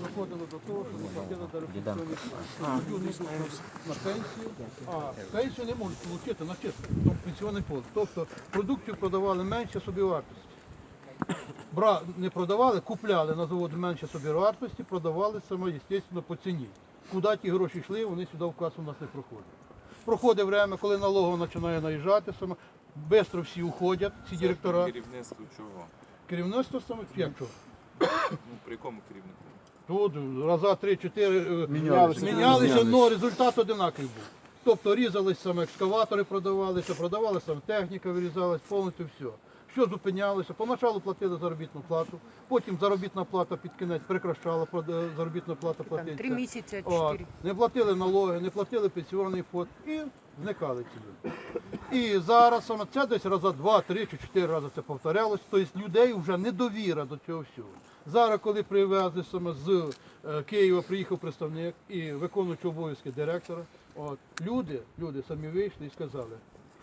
Доходило до того, що не платили на пенсію, а пенсію не можуть отримати на чисто, пенсіонний фонд. Тобто продуктів продавали менше собівартості. Бра, не продавали, купляли на завод менше собівартості, продавали саме, звісно, по ціні. Куди ті гроші йшли, вони сюди в касу у нас не проходять. Проходить время, коли налогова починає наїжджати, саме, швидко всі уходять, ці директора. Керівництво чого? Керівництво саме як що? Ну, при якому керівнику? Тут раза три-чотири е, Мінялися. мінялися, але результат одинаковий був. Тобто різались саме екскаватори, продавалися, продавали саме техніка, вирізалась, повністю все. Що зупинялося? Поначалу платили заробітну плату, потім заробітна плата під кінець прекращала заробітна плата Там платиться. три місяці, чотири. не платили налоги, не платили пенсіонний фонд і зникали ці люди. І зараз саме це десь раза два, три чи чотири рази це повторялось. Тобто людей вже недовіра до цього всього. Зараз, коли привезли саме з е, Києва, приїхав представник і виконуючий обов'язки директора, от, люди, люди самі вийшли і сказали,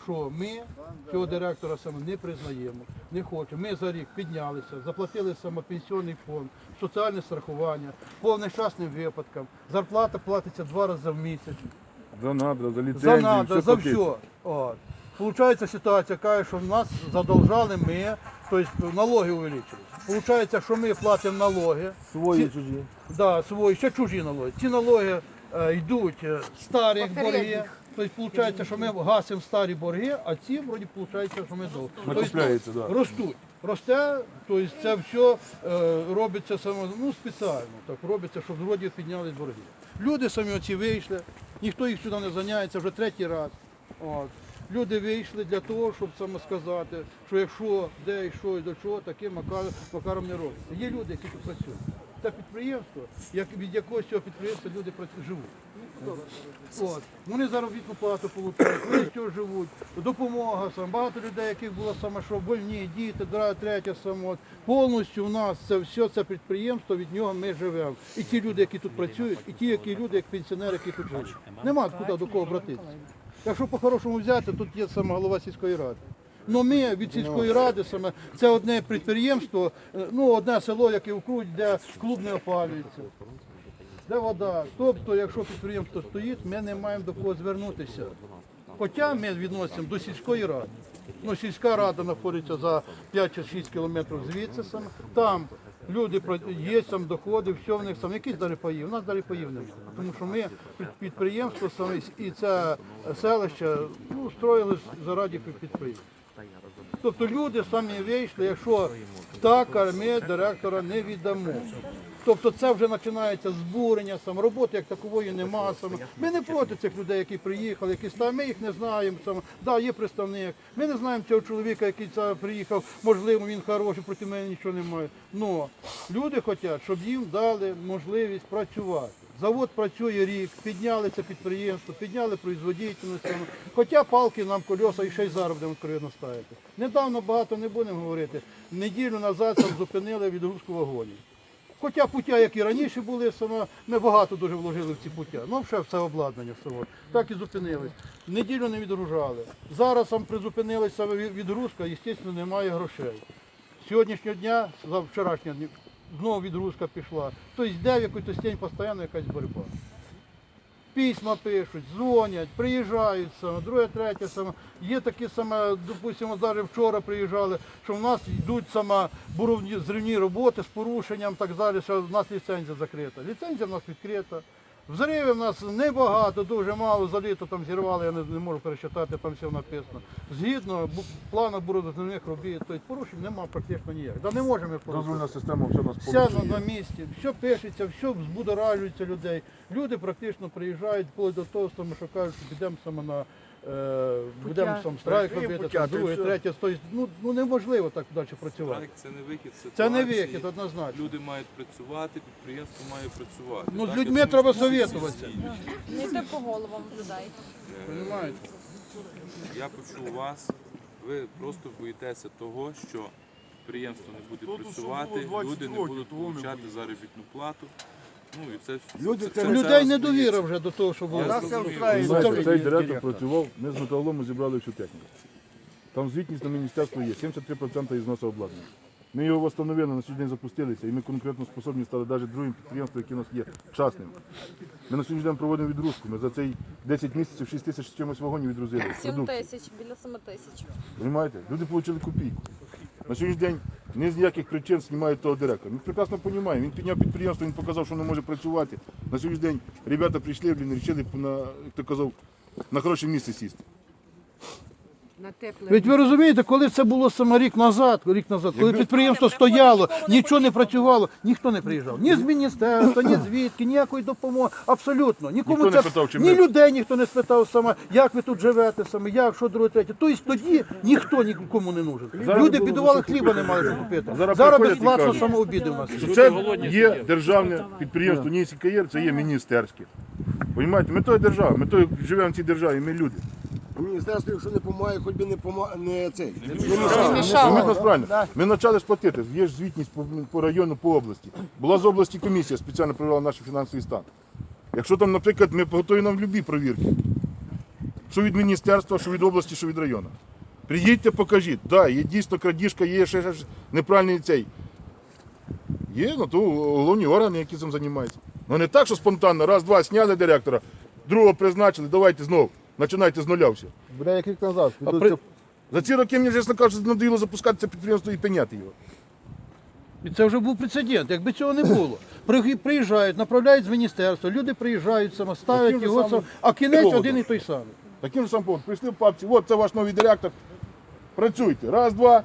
що ми цього директора саме не признаємо, не хочемо. Ми за рік піднялися, заплатили саме пенсійний фонд, соціальне страхування, по нещасним випадкам. Зарплата платиться два рази в місяць. За надра, за ліцензію, За надо, за все. От. Получається ситуація, каже, що в нас задовжали ми, тобто налоги увеличились. Получається, що ми платимо налоги, Свої Ці- чужі. да, свої, ще чужі налоги. Ці налоги е, йдуть е, старі борги. Тобто, виходить, що ми гасимо старі борги, а ці, вроді, виходить, що ми довго. Накопляється, да. Ростуть. Росте, тобто це все е, робиться само, ну, спеціально, так робиться, щоб вроді піднялись борги. Люди самі оці вийшли, ніхто їх сюди не зайняється вже третій раз. От. Люди вийшли для того, щоб саме сказати, що якщо де і що і до чого, таким макаром, макаром не робиться. Є люди, які тут працюють. Це підприємство, як, від якогось цього підприємства люди живуть. От. Вони заробітну плату отримують, вони живуть, допомога сам. Багато людей, яких було саме, що больні, діти, друга, третя саме. От. Повністю у нас це все це підприємство, від нього ми живемо. І ті люди, які тут працюють, і ті, які люди, як пенсіонери, які тут живуть. Нема куди до кого обратитися. Якщо по-хорошому взяти, тут є саме голова сільської ради. Ну ми від сільської ради саме це одне підприємство, е, ну одне село, яке вкруть, де клуб не опалюється. Де вода? Тобто, якщо підприємство стоїть, ми не маємо до кого звернутися. Хоча ми відносимо до сільської ради. Ну, сільська рада знаходиться за 5 чи 6 кілометрів звідси саме. Там люди є там доходи, все в них там якісь далі паїв. У нас далі паїв немає. Тому що ми підприємство саме і це селище ну, строїли заради під- підприємства. Тобто люди самі вийшли, якщо так, ми директора не віддамо. Тобто це вже починається збурення, сам роботи як такової нема. Саме. Ми не проти цих людей, які приїхали, які стали, ми їх не знаємо. Саме. Да, є представник. Ми не знаємо цього чоловіка, який це приїхав, можливо, він хороший, проти мене нічого немає. Но люди хочуть, щоб їм дали можливість працювати. Завод працює рік, підняли це підприємство, підняли производительність. Хоча палки нам кольоса і ще й зараз будемо відкрито ставити. Недавно багато не будемо говорити. Неділю назад там зупинили відгрузку вагонів. Хоча пуття, як і раніше були, сама, ми багато дуже вложили в ці пуття. Ну, ще все обладнання всього. Так і зупинились. Неділю не відгружали. Зараз там призупинилась саме відгрузка, звісно, немає грошей. Сьогоднішнього дня, за вчорашнього дня, знову відгрузка пішла. Тобто йде в якусь день постійно якась боротьба. Письма пишуть, дзвонять, приїжджають саме, друге, третє саме. Є такі саме, допустимо, зараз вчора приїжджали, що в нас йдуть саме буровні зривні роботи з порушенням, так далі, що в нас ліцензія закрита. Ліцензія в нас відкрита. Взриви у нас небагато, дуже мало, за літо там зірвали, я не, не можу пересчитати, там все написано. Згідно плану бурозривних робіт, тобто порушень немає практично ніяких. Да не можемо порушити. Дозвольна система все нас Вся на, на місці, все пишеться, все збудоражується людей. Люди практично приїжджають вплоть до того, що ми кажуть, що підемо саме на будемо там страйк робити, там, друге, третє, тобто, ну, ну неможливо так далі працювати. Страйк це не вихід з Це не вихід, однозначно. Люди мають працювати, підприємство має працювати. Ну, з людьми я треба всі совєтуватися. Не те по головам. Понимаєте? Я почув вас. Ви просто боїтеся того, що підприємство не буде працювати, люди не будуть того отримати заробітну плату. Ну і це Люди це, це- У людей недовіра вже до того, що було. Нас це встраює. Знаєте, цей директор працював, ми з металолому зібрали всю техніку. Там звітність на міністерство є, 73% ізносу обладнання. Ми його встановили, на сьогодні день запустилися, і ми конкретно способні стали навіть другим підприємством, яке у нас є частним. Ми на сьогодні день проводимо відрузку. Ми за цей 10 місяців 6 тисяч з чимось вагонів відрузили. 7 продукції. тисяч, біля 7 тисяч. Понимаєте? Люди отримали копійку. На сьогоднішній день ні з ніяких причин знімають того директора. Ми прекрасно розуміємо. Він підняв підприємство, він показав, що воно може працювати. На сьогоднішній день ребята прийшли, блін, рішили на, як ти казав, на хороше місце сісти. На тепле. Ведь ви розумієте, коли це було саме рік назад, рік назад, коли підприємство стояло, нічого не працювало, ніхто не приїжджав. Ні з міністерства, ні звідки, ніякої допомоги. Абсолютно. Нікому Ніхто не це питав, чи ні людей ніхто не спитав саме, як ви тут живете саме, як, що друге, третє. Тобто тоді ніхто нікому не нужен. Зараз Люди було бідували, хліба не мали що купити. Зараз Зараз приходять і безплатно кажуть, самообіди в нас. є. Що це є державне підприємство, не КР, це є міністерське. Понимаєте, ми то держава, ми то живемо в цій державі, ми люди. Міністерство, якщо не допомагає, хоч би не пома... не цей. Ну, ми нас правильно. Ми почали сплатити. Є ж звітність по, по району, по області. Була з області комісія, спеціально провела наш фінансовий стан. Якщо там, наприклад, ми готові нам любі провірки, що від міністерства, що від області, що від району. Приїдьте, покажіть. Так, да, є дійсно крадіжка, є ще, ще неправильний цей. Є, ну то головні органи, які цим займаються. Ну не так, що спонтанно, раз-два зняли директора, другого призначили, давайте знову, починайте з нуля все. Буде як рік назад. А при- За ці роки мені, чесно кажучи, надоїло запускати це підприємство і пеняти його. І це вже був прецедент. Якби цього не було. При- Приїжджають, направляють з міністерства, люди приїжджають саме, ставлять Таким же його, самим сам- а кінець поводом. один і той самий. Таким же самим поводом. Прийшли в папці, от це ваш новий директор. Працюйте. Раз, два.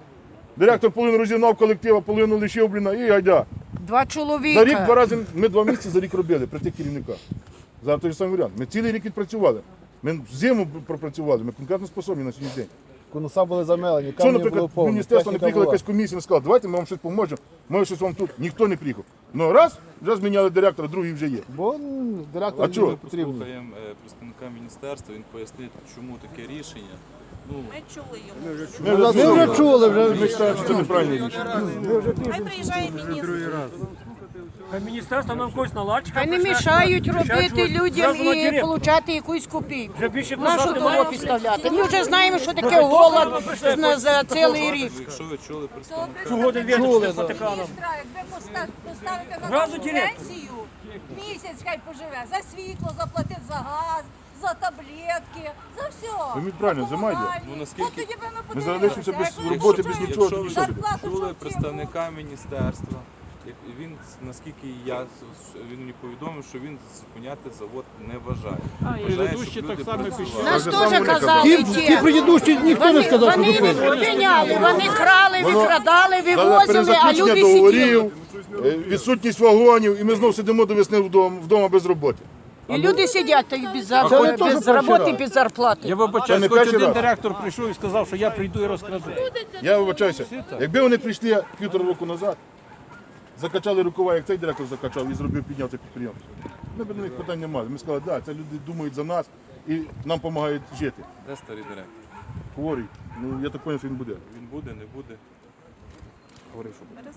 Директор половину розігнав колектива, половину лишив, блін, і гайда. Два чоловіка. За рік два рази, ми два місяці за рік робили при тих керівниках. Зараз той же самий варіант. Ми цілий рік відпрацювали. Ми зиму пропрацювали, ми конкретно способні на сьогодні день. Конуса були замелені, Що, камені наприклад, в повно. міністерство не техніка приїхала була. якась комісія і сказала, давайте ми вам щось поможемо, може щось вам тут. Ніхто не приїхав. Ну раз, вже зміняли директора, другий вже є. Бо м, директор А чого? не потрібен. Послухаємо е, представника міністерства, він пояснить, чому таке рішення. Ну, Ми чули його. Ми вже Ми вже чули, вже Ми вважаємо, що це неправильне рішення. Хай приїжджає міністр. Хай міністерство нам когось наладить. Хай не мішають робити людям і отримати якусь копійку. Вже більше Нашу того підставляти. Ми вже знаємо, що таке голод за цілий рік. якщо ви чули представника, Чого він Чули, з. Ватиканом? Міністра, якби поста- поставити на пенсію, місяць хай поживе, за світло заплатив, за газ, за таблетки, за все. Ви правильно, За зима йде. Ну, наскільки- От ми Ми залишимося без роботи, без нічого. якщо ви? Зарплату чули представника міністерства, він, наскільки я він мені повідомив, що він зупиняти завод не вважає. Вважає, щоб люди працювали. Нас теж казали Ті, ті предыдущі ніхто не сказав, що Вони відпиняли, вони крали, викрадали, вивозили, а люди сиділи. е, відсутність вагонів, і ми знову сидимо до весни вдома, вдома без роботи. І люди сидять без, то, без роботи, без зарплати. Я Це вибачаюсь, хоч один раз. директор прийшов і сказав, що я прийду і розкраду. Я вибачаюся, якби вони прийшли півтора року назад, закачали рукава, як цей директор закачав і зробив підняти підприємство. Ми б до них питань не мали. Ми сказали, так, це люди думають за нас і нам допомагають жити. Де старий директор? Хворий. Ну я так зрозумів, що він буде. Він буде, не буде. Говорив, що буде.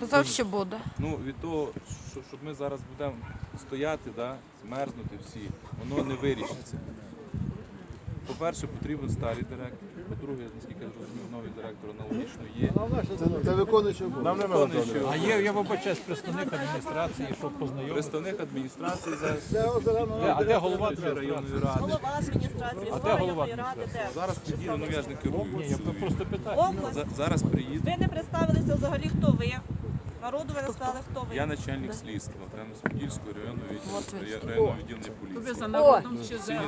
Казав, що буде. Ну, від того, що, щоб ми зараз будемо стояти, да, змерзнути всі, воно не вирішиться. По-перше, потрібен старий директор. По-друге, наскільки я розумію, новий директор аналогічно є. Це, це виконуючий. Нам не Виконуючий. А є, я вибачаюсь, представник адміністрації, щоб познайомитися. Представник адміністрації зараз Де- А де голова районної ради. Голова адміністрації, А де голова районної ради, де? Зараз приїде, ну я ж не керую. Ні, я просто питаю. Зараз приїде. Ви не представилися взагалі, хто ви. Народу ви сказали, хто ви. Я начальник слідства Кам'янець-Подільського районного відділу районного відділення поліції. О, Всі-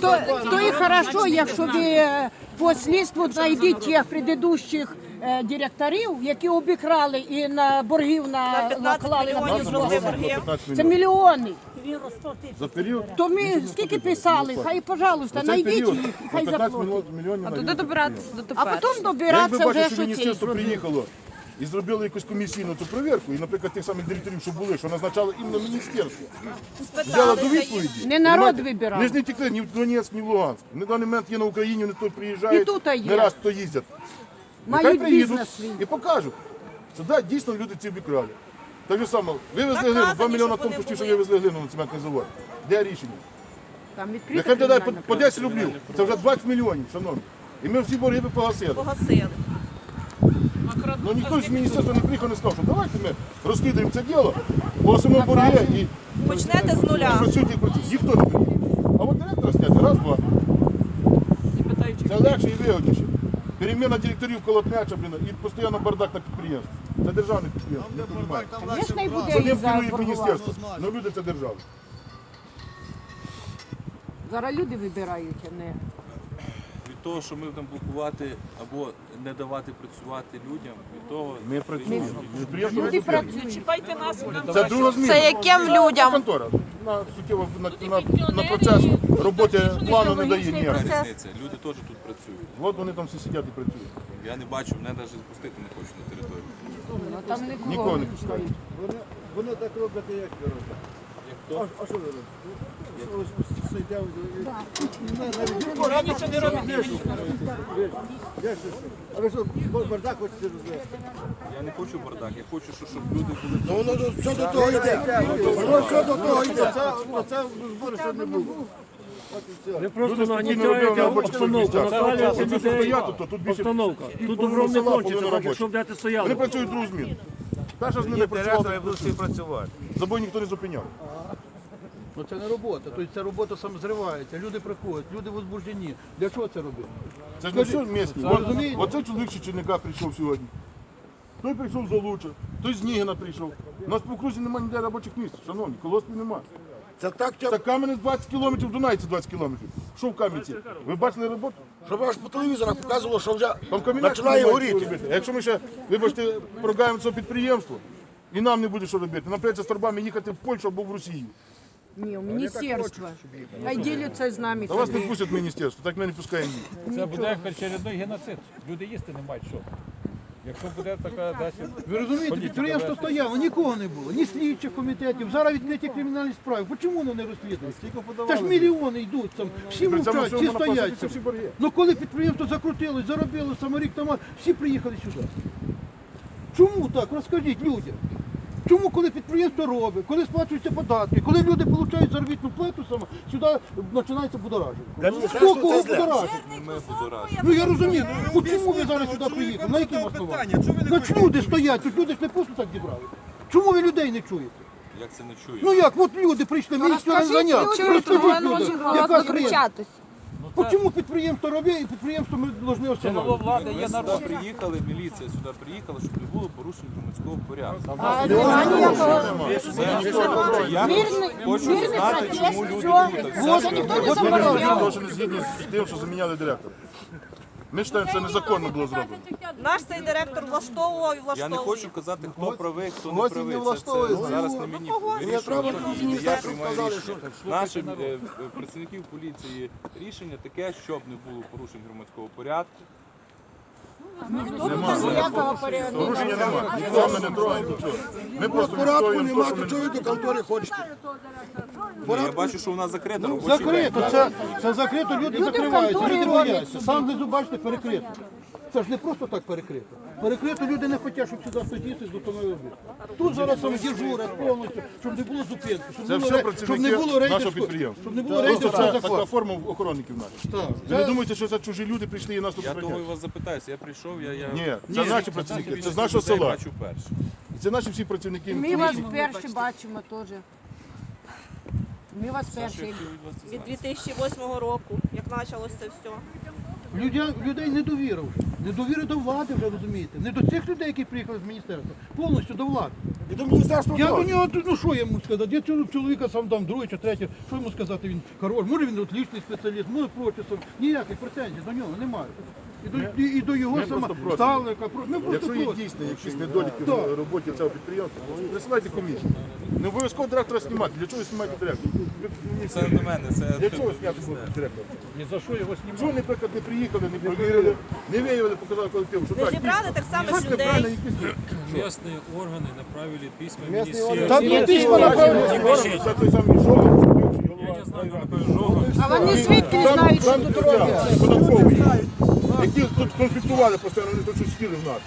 то, то і хорошо, якщо ви е, по слідству знайдіть тих предыдущих е, директорів, які обікрали і на боргів На на, 15 наклали на мільйонів зробили борги. борги. 15 Це мільйони. За період. То ми скільки писали, хай, пожалуйста, За цей знайдіть період їх, хай 15 заплатять. мільйонів А туди добиратися до А тепер. потім Якби добиратися вже, бачив, що що ці. міністерство приїхало і зробило якусь комісійну цю перевірку, і, наприклад, тих самих директорів, що були, що назначало іменно міністерство, взяла до відповіді. Не народ вибирав. Ми ж не тікли ні в Донецьк, ні в Луганськ. На даний момент є на Україні, вони тут приїжджають, І тут є. не раз то їздять. Нехай Мають приїдуть бізнес свій. і покажуть, що да, дійсно люди ці обікрали. Так же само, вивезли глину, 2 мільйони щоб тонн вони почти, що були. вивезли глину на цементний завод. Де рішення? Там відкрито Нехай додай по, по 10 рублів. Це вже 20 мільйонів, шановні. І ми всі борги би погасили. Погасили. Ну ніхто з міністерства не приїхав не сказав, що давайте ми розслідуємо це діло, погасимо борги і Почнете з нуля. працюйте і працюйте. Ніхто не приїхав. А от директора зняти, раз, два. Це легше і вигодніше. Переміна директорів колотняча, блін, і постійно бардак на підприємстві. Це державне підприємство, не розумієте. Звісно, і буде за керує боргувати. міністерство. Ну люди це держава. Зараз люди вибирають, а не того, що ми будемо блокувати або не давати працювати людям, від того Ми працюємо. Люди працюють. Чіпайте нас. Це друга зміна. Це яким людям? Контора. На суттєво на, на, на процес роботи плану не дає ніяк. різниця. Люди теж тут працюють. От вони там всі сидять і працюють. Я не бачу, мене навіть запустити не хочуть на територію. Там нікого Нікого не пускають. Вони, вони так роблять, як ви робите. А, а що ви робите? Ось сидять, Я нічого не роблю. А ви що, бардак хочете розвести? Я не хочу бардак, я хочу, щоб люди були. Ну, воно до- все до того йде. Воно все до того йде. Оце збори ще не було. Ви просто нагнітаєте обстановку, накалюєте Це людей. Обстановка. Тут добром не кончиться, так якщо будете стояли. Вони працюють другу зміну. Перша зміна працювала, працювати. забой ніхто не зупиняв. Ну це не робота, тобто ця робота сам зривається, люди приходять, люди возбуждені. Для чого це робити? Це ж не все місні. Ви розумієте? Оцей чоловік з Черника прийшов сьогодні. Той прийшов з Олуча, той з Нігина прийшов. У нас по окрузі немає ніде робочих місць, шановні, колоспів немає. Це так, Це Кам'янець 20 кілометрів, Дунайці 20 кілометрів. Що в Кам'янці? Ви бачили роботу? щоб аж по телевізорах показувало, що вже Там починає немає горіти. робити. Якщо ми ще, вибачте, прогаємо це підприємство, і нам не буде що робити. Нам прийдеться з торбами їхати в Польщу або в Росію. Ні, в міністерство. Хай діляться з нами. Та вас не пустять в міністерство, так ми не пускаємо їх. Це буде як очередний геноцид. Люди їсти не мають що. Якщо буде така далі. Ви розумієте, підприємство стояло, нікого не було, ні слідчих комітетів, зараз відкриті кримінальні справи. Чому вони не розслідують? Це ж мільйони йдуть там, всі мовчать, всі стоять. Ну коли підприємство закрутилось, заробило саморік там, всі приїхали сюди. Чому так? Розкажіть людям. Чому, коли підприємство робить, коли сплачуються податки, коли люди отримують заробітну плату, саме, сюди починається будораження. Хто кого будоражить? Ну я розумію, ну чому ви зараз сюди приїхали? На яким основанням? Ну ж люди стоять, тут люди ж не просто так зібрали. Чому ви людей не чуєте? Як це не чую? Ну як, от люди прийшли, ми їх сюди не заняли. Розкажіть людям, яка хрень. Чому підприємство робить і підприємство ми повинні встановити? влада є сюди народ. приїхали, міліція сюди приїхала, щоб не було порушень громадського порядку. А ніякого. Я хочу мирний знати, протест, чому люди що? тут. Вот, ніхто не От ми теж не згідні з тим, що заміняли директора. Ми вважаємо, це незаконно було зроблено. Наш цей директор влаштовував і Я не хочу казати, хто правий, хто не Гості правий. не Це, це ну, зараз не мені тут з Я міністерства приймаю сказали, рішення. Нашим е, е, працівників поліції рішення таке, щоб не було порушень громадського порядку. Ніякого порядку. Порушення немає. Ніхто мене не трогає, нічого. Ми просто Порядку відстоюємо нема, то чого ви до контори хочете? Я бачу, що у нас закрита робочий. Закрито, це, це закрито, люди закриваються, люди бояться. Сам внизу бачите, перекрито. Це ж не просто так перекрито. Перекрито люди не хочуть, щоб сюди сидіти з установи. Тут зараз там дежурять повністю, щоб не було зупинки, щоб, Це не було, все ре- щоб працівники не було нашого рейдерського, підприємства. щоб не було Просто рейдерського це така форма охоронників наших. Так. Ви не думаєте, що це чужі люди прийшли і нас тут Я того і вас запитаюся. Я прийшов, я, я Ні, це наші працівники, це з нашого людей села. бачу перше. Це наші всі працівники. Ми вас вперше бачимо теж. Ми вас перші. від 2008 року, як почалося це все. Людя, людей недовіра вже. Недовіра до влади вже розумієте. Не до цих людей, які приїхали з міністерства, повністю до влади. І до міністерства Я до нього, ну що я йому сказати? Я цього чоловіка сам дам другий чи третій. Що йому сказати? Він хороший, може він отличний спеціаліст, може проти. Ніяких претензій до нього немає. І до, і, і до його про- Ми просто Якщо є просимо. дійсно якісь недоліки в роботі цього підприємства, присилайте комісію. Не обов'язково директора знімати. Для чого ви знімаєте директора? Ви Це не мене, це Для чого зняти директора? Ні за що його знімати. Чого, наприклад, не приїхали, не провірили, не виявили, показали колективу, що Не так, зібрали так само правильно, людей. якісь Местные органы направили письма Та министерство. ну письма направили. Це той самий Жолоб, бивший Я не знаю, кто Жога. А вони звідки не знають, що тут робиться? податковий, які тут конфліктували постійно, вони тут щось хотіли в нас.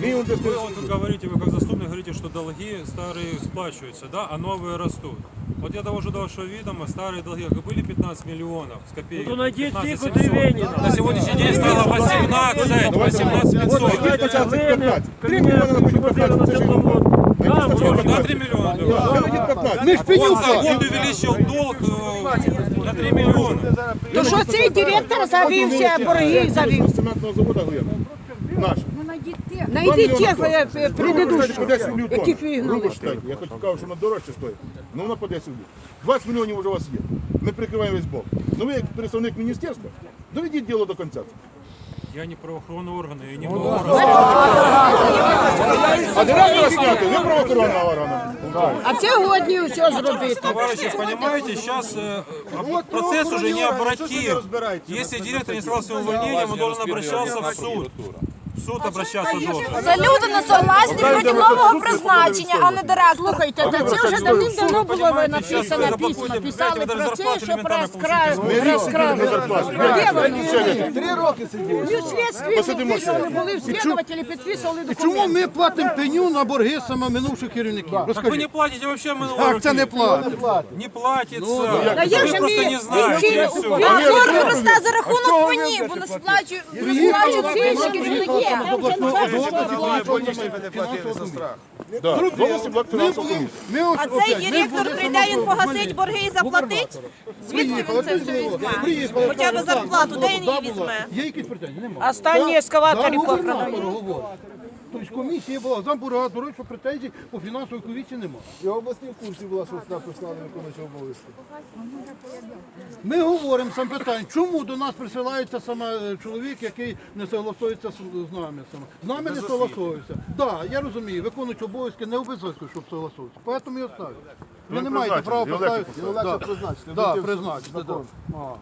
Ми їм десь Вы вот тут говорите, вы как заступник говорите, что долги старые сплачиваются, да, а новые растут. Вот я довожу до вашего ведома, старые долги, как были 15 миллионов с копейками. Ну, найдіть 15 тих, куди 700. Леніна. На сегодняшний день стало 18, 18 500. Спочатку 15. 3 Кам'янську мільйони на привозили на тепловод. Там гроші. На 3 миллиона. Наведіть 15. Ми ж Он пенюка. за год увеличил долг э, на 3 миллиона. То що цей директор завівся, борги завів? Цементного заводу Глина. Наш. Найдіть тих е, е, По предыдущих, 10 мільйонів яких тонн. вигнали. Грубо считайте. Я хочу кажу, що воно дорожче стоїть. Ну воно по 10 мільйонів. 20 мільйонів вже у вас є. Ми прикриваємо весь бок. Ну ви як представник міністерства, доведіть діло до кінця. Я не правоохоронный орган, я не Ну, могу А директора зняти, ви правоохоронного органу. А це годні все зробити. Товарищи, понимаете, сейчас процесс уже не обратим. Если директор не справился с увольнением, он должен обращаться в суд. В суд обращаться должен. Це люди не согласні проти нового призначення, а не директор. Слухайте, та це вже давним-давно було написано письма. Писали про це, що про розкрав. Де вони? Три роки сидів. Ну, слідстві Посидимо підписували, були слідувателі, підписували І чому документи. ми платимо пеню на борги саме минувших керівників? Так вы не Розкажіть. платите вообще мы Так, це не платимо. Не платится. Та я Вы ж просто мій не знаете. и всё. А борг росте за рахунок пені, бо не сплачують не сплачують ці керівники. До обласної от А цей директор прийде, він погасить борги і заплатить? Звідки він це все візьме? Хоча б зарплату, де він її візьме? Є якісь претензії? Немає. Останні ескаватори ескаваторі говорить. Тобто комісія була, замбурга, до речі, що претензій по фінансовій комісії немає. І обласні в курсі була, що штраф прислали виконуючого обов'язки. Ми говоримо сам питання, чому до нас присилається саме е, чоловік, який не согласується з нами саме. З нами не согласується. Так, да, я розумію, виконуючи обов'язки не обов'язково, щоб согласуватися. Тому і оставити. Ви Ну, не маєте права поставити. Призначити. Да, призначити. Да. А.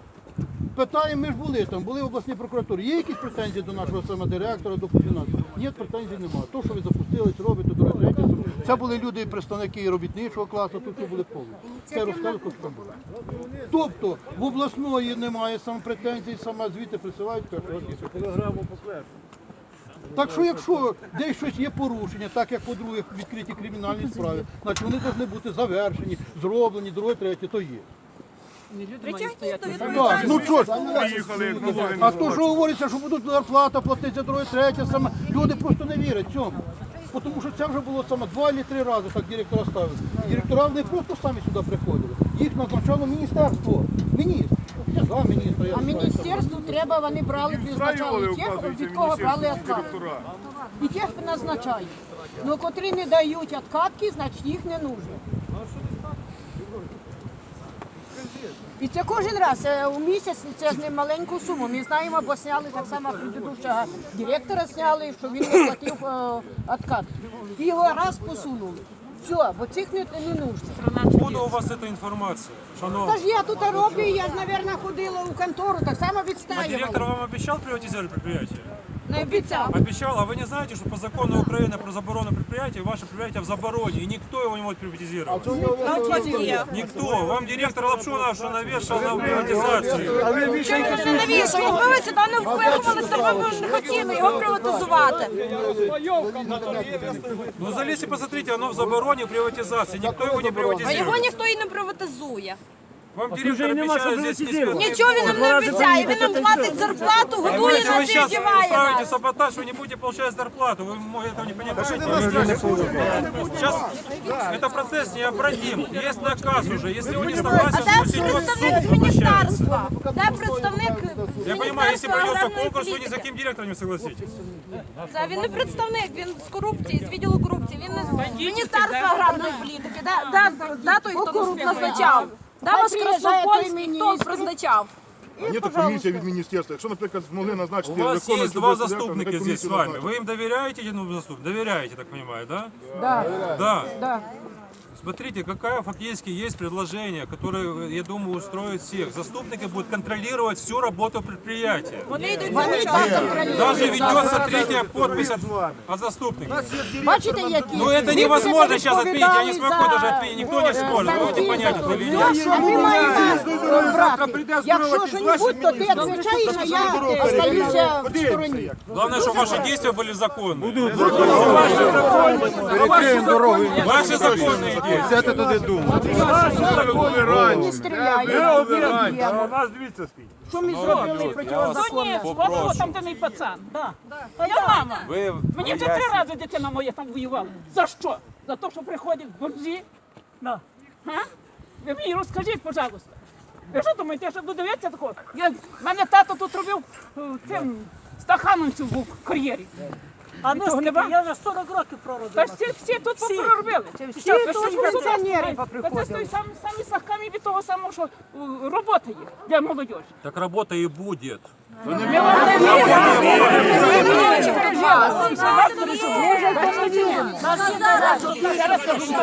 Питаємо, ми ж були там, були в обласній прокуратурі. Є якісь претензії до нашого саме директора, до фінансів? Ні, претензій немає. То, що ви запустились, робите, до третє. Це були люди, представники робітничого класу, тут всі були повні. Це розказують, що там було. Тобто в обласної немає саме претензій, саме звідти присилають телеграму Так що якщо десь щось є порушення, так як по-друге відкриті кримінальні справи, значить вони повинні бути завершені, зроблені, друге, третє, то є. До Так, ну що ж, а то, що говориться, що будуть зарплата платити за друге, третє, саме люди просто не вірять цьому. Бо Тому що це вже було саме два чи три рази, так директора ставили. Директора не просто самі сюди приходили. Їх назначало міністерство. Міністр. Чи за міністра, я А не знаю, міністерству треба, вони брали, призначали тих, від кого брали відкатки. І тих назначають. Ну, котрі не дають відкатки, значить їх не нужно. І це кожен раз е, у місяць це ж не маленьку суму. Ми знаємо, бо сняли так само предыдущого директора сняли, що він не платив е, відкат. І його раз посунули. Все, бо цих не, не нужно. Откуда у вас эта информация? Шановні? Та ж я тут роблю, я ж, мабуть, ходила у контору, так само А директор вам обещал приватизировать предприятие? Не обіцяв. Обещал, а вы не знаете, что по закону Украины про заборону предприятия, ваше предприятие в забороне, и никто его не может приватизировать? Навпаки. Никто. Вам директор Лапшона что навешал на приватизацию. Чому він не навішав? Якби ви сюди не впихувалися, то ви б не хотіли його приватизувати. Ну залезьте, посмотрите, оно в забороне приватизации. Никто его не А його ніхто і не приватизує. Вам директор обещает здесь не спирт. Нічого він нам не обіцяє. Він нам платить зарплату, готує Если вы нас і сейчас одягає устраиваете нас. саботаж, вы не будете получать зарплату. Вы мо- этого не понимаете. Сейчас это процесс необратим. Есть наказ уже. Если он не А согласен, де пусть идет в представник з суд, обращается. міністерства? Де представник Я понимаю, если Міністерства придется аграрної конкурс, вы ни політики? за ким директором не согласитесь. Це він не представник, він з корупції, з відділу корупції. Він не з Міністерства аграрної політики. Де, де, де той, хто нас назначав? Де Хай вас приїжджає той Краснопольський, хто міністр. призначав? А ні, то комісія від міністерства. Якщо, наприклад, змогли назначити У вас есть два заступника здесь с вами. назначить. Вы им доверяете ну, заступ... Доверяете, так понимаю, да? Да, Да. да. Смотрите, какая фактически есть предложение, которое, я думаю, устроит всех. Заступники будут контролировать всю работу предприятия. Вони йдуть Вони за так контролюють. Даже ведется третья подпись от, от заступника. Бачите, які? Ну это Ви невозможно себе сейчас отменить, я не відповідали смогу за, даже отменить, никто не е, сможет. Вы можете статті понять это или нет? закону. А ми маємо брати. Якщо що-небудь, то ти відповідаєш, а я е, остаюся в стороні. Главное, чтобы ваши действия были законные. Ваши законные Сядьте туди думати. Не не б'ємо. нас дивіться скільки. Що ми зробили протизаконно? попрошу. там де мій пацан. Да. Я мама. Ви Мені вже три рази дитина моя там воювала. За що? За те, що приходять бомжі? Да. А? Ви мені розкажіть, пожалуйста. Ви що думаєте, я ще буду дивитися такого? Я, мене тато тут робив е, цим стахановцем був в кар'єрі. А ну, я вже 40 років проробила. Та всі, всі тут проробили. Всі тут пенсіонери поприходили. Це той самі, самі сахками від того самого, що е, робота є для молодіжі. Так робота і буде. Зараз кажу,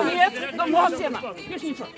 до мого сина. Більш нічого.